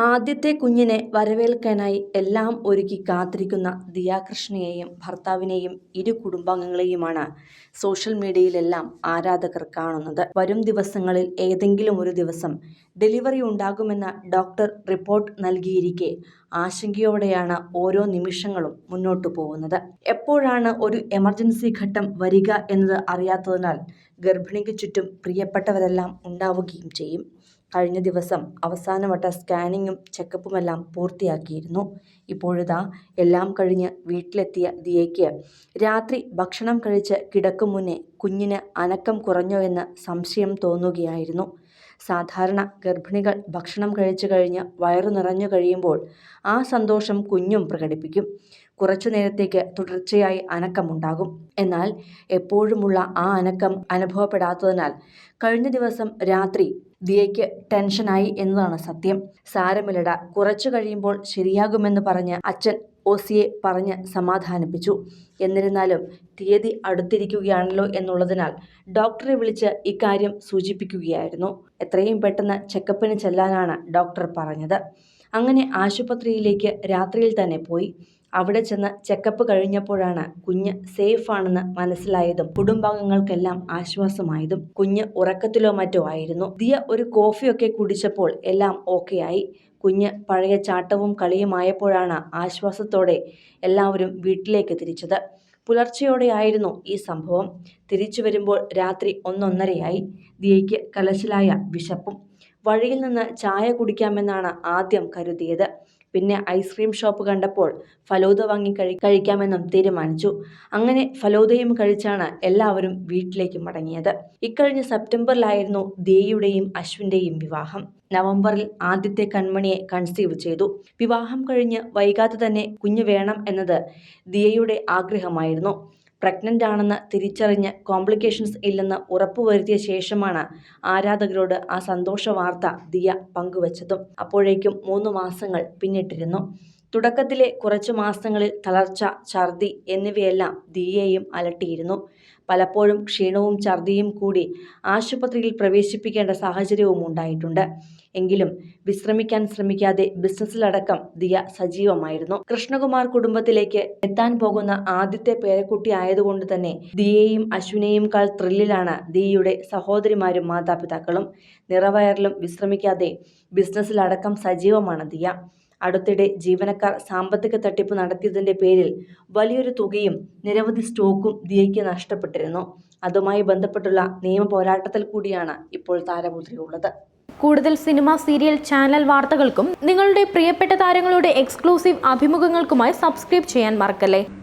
ആദ്യത്തെ കുഞ്ഞിനെ വരവേൽക്കാനായി എല്ലാം ഒരുക്കി കാത്തിരിക്കുന്ന ദിയാകൃഷ്ണയെയും ഭർത്താവിനെയും ഇരു കുടുംബാംഗങ്ങളെയുമാണ് സോഷ്യൽ മീഡിയയിലെല്ലാം ആരാധകർ കാണുന്നത്. വരും ദിവസങ്ങളിൽ ഏതെങ്കിലും ഒരു ദിവസം ഡെലിവറി ഉണ്ടാകുമെന്ന ഡോക്ടർ റിപ്പോർട്ട് നൽകിയിരിക്കെ ആശങ്കയോടെയാണ് ഓരോ നിമിഷങ്ങളും മുന്നോട്ടു പോകുന്നത്. എപ്പോഴാണ് ഒരു എമർജൻസി ഘട്ടം വരിക എന്നത് അറിയാത്തതിനാൽ ഗർഭിണിക്ക് ചുറ്റും പ്രിയപ്പെട്ടവരെല്ലാം ഉണ്ടാവുകയും ചെയ്യും. കഴിഞ്ഞ ദിവസം അവസാനവട്ട സ്കാനിങ്ങും ചെക്കപ്പുമെല്ലാം പൂർത്തിയാക്കിയിരുന്നു. ഇപ്പോഴിതാ എല്ലാം കഴിഞ്ഞ് വീട്ടിലെത്തിയ ദിയയ്ക്ക് രാത്രി ഭക്ഷണം കഴിച്ച് കിടക്കും മുന്നേ കുഞ്ഞിന് അനക്കം കുറഞ്ഞോ എന്ന് സംശയം തോന്നുകയായിരുന്നു. സാധാരണ ഗർഭിണികൾ ഭക്ഷണം കഴിച്ചു കഴിഞ്ഞ് വയറു നിറഞ്ഞു കഴിയുമ്പോൾ ആ സന്തോഷം കുഞ്ഞും പ്രകടിപ്പിക്കും. കുറച്ചു നേരത്തേക്ക് തുടർച്ചയായി അനക്കമുണ്ടാകും. എന്നാൽ എപ്പോഴുമുള്ള ആ അനക്കം അനുഭവപ്പെടാത്തതിനാൽ കഴിഞ്ഞ ദിവസം രാത്രി ദിയയ്ക്ക് ടെൻഷനായി എന്നതാണ് സത്യം. സാരമില്ലട. കുറച്ചു കഴിയുമ്പോൾ ശരിയാകുമെന്ന് പറഞ്ഞ് അച്ഛൻ ഓസിയെ പറഞ്ഞ് സമാധാനിപ്പിച്ചു. എന്നിരുന്നാലും തീയതി അടുത്തിരിക്കുകയാണല്ലോ എന്നുള്ളതിനാൽ ഡോക്ടറെ വിളിച്ച് ഇക്കാര്യം സൂചിപ്പിക്കുകയായിരുന്നു. എത്രയും പെട്ടെന്ന് ചെക്കപ്പിന് ചെല്ലാനാണ് ഡോക്ടർ പറഞ്ഞത്. അങ്ങനെ ആശുപത്രിയിലേക്ക് രാത്രിയിൽ തന്നെ പോയി. അവിടെ ചെന്ന് ചെക്കപ്പ് കഴിഞ്ഞപ്പോഴാണ് കുഞ്ഞ് സേഫ് ആണെന്ന് മനസ്സിലായതും കുടുംബാംഗങ്ങൾക്കെല്ലാം ആശ്വാസമായതും കുഞ്ഞ് ഉറക്കത്തിലോ മറ്റോ ആയിരുന്നു. ദിയ ഒരു കോഫിയൊക്കെ കുടിച്ചപ്പോൾ എല്ലാം ഓക്കെ ആയി. കുഞ്ഞ് പഴയ ചാട്ടവും കളിയുമായപ്പോഴാണ് ആശ്വാസത്തോടെ എല്ലാവരും വീട്ടിലേക്ക് തിരിച്ചത്. പുലർച്ചെയോടെയായിരുന്നു ഈ സംഭവം. തിരിച്ചു വരുമ്പോൾ രാത്രി ഒന്നൊന്നരയായി. ദിയയ്ക്ക് കലശലായ വിശപ്പും വഴിയിൽ നിന്ന് ചായ കുടിക്കാമെന്നാണ് ആദ്യം കരുതിയത്. പിന്നെ ഐസ്ക്രീം ഷോപ്പ് കണ്ടപ്പോൾ ഫലൂദ വാങ്ങി കഴി കഴിക്കാമെന്നും തീരുമാനിച്ചു. അങ്ങനെ ഫലൂദയും കഴിച്ചാണ് എല്ലാവരും വീട്ടിലേക്ക് മടങ്ങിയത്. ഇക്കഴിഞ്ഞ സെപ്റ്റംബറിലായിരുന്നു ദേയുടെയും അശ്വിന്റെയും വിവാഹം. നവംബറിൽ ആദ്യത്തെ കൺമണിയെ കൺസീവ് ചെയ്തു. വിവാഹം കഴിഞ്ഞ് വൈകാതെ തന്നെ കുഞ്ഞു വേണം എന്നത് ദിയയുടെ ആഗ്രഹമായിരുന്നു. പ്രഗ്നന്റ് ആണെന്ന് തിരിച്ചറിഞ്ഞ് കോംപ്ലിക്കേഷൻസ് ഇല്ലെന്ന് ഉറപ്പുവരുത്തിയ ശേഷമാണ് ആരാധകരോട് ആ സന്തോഷ വാർത്ത ദിയ പങ്കുവച്ചതും. അപ്പോഴേക്കും മൂന്ന് മാസങ്ങൾ പിന്നിട്ടിരുന്നു. തുടക്കത്തിലെ കുറച്ചു മാസങ്ങളിൽ തളർച്ച ഛർദി എന്നിവയെല്ലാം ദിയയെയും അലട്ടിയിരുന്നു. പലപ്പോഴും ക്ഷീണവും ഛർദിയും കൂടി ആശുപത്രിയിൽ പ്രവേശിപ്പിക്കേണ്ട സാഹചര്യവും ഉണ്ടായിട്ടുണ്ട്. എങ്കിലും വിശ്രമിക്കാൻ ശ്രമിക്കാതെ ബിസിനസ്സിലടക്കം ദിയ സജീവമായിരുന്നു. കൃഷ്ണകുമാർ കുടുംബത്തിലേക്ക് എത്താൻ പോകുന്ന ആദ്യത്തെ പേരക്കുട്ടി ആയതുകൊണ്ട് തന്നെ ദിയയും കാൾ ത്രില്ലിലാണ് ദിയയുടെ സഹോദരിമാരും മാതാപിതാക്കളും നിറവയറിലും വിശ്രമിക്കാതെ ബിസിനസ്സിലടക്കം സജീവമാണ് ദിയ. അടുത്തിടെ ജീവനക്കാർ സാമ്പത്തിക തട്ടിപ്പ് നടത്തിയതിന്റെ പേരിൽ വലിയൊരു തുകയും നിരവധി സ്റ്റോക്കും ദിയയ്ക്ക് നഷ്ടപ്പെട്ടിരുന്നു. അതുമായി ബന്ധപ്പെട്ടുള്ള നിയമ പോരാട്ടത്തിൽ കൂടിയാണ് ഇപ്പോൾ താരമുദ്രയുള്ളത്. കൂടുതൽ സിനിമ സീരിയൽ ചാനൽ വാർത്തകൾക്കും നിങ്ങളുടെ പ്രിയപ്പെട്ട താരങ്ങളുടെ എക്സ്ക്ലൂസീവ് അഭിമുഖങ്ങൾക്കുമായി സബ്സ്ക്രൈബ് ചെയ്യാൻ മറക്കല്ലേ?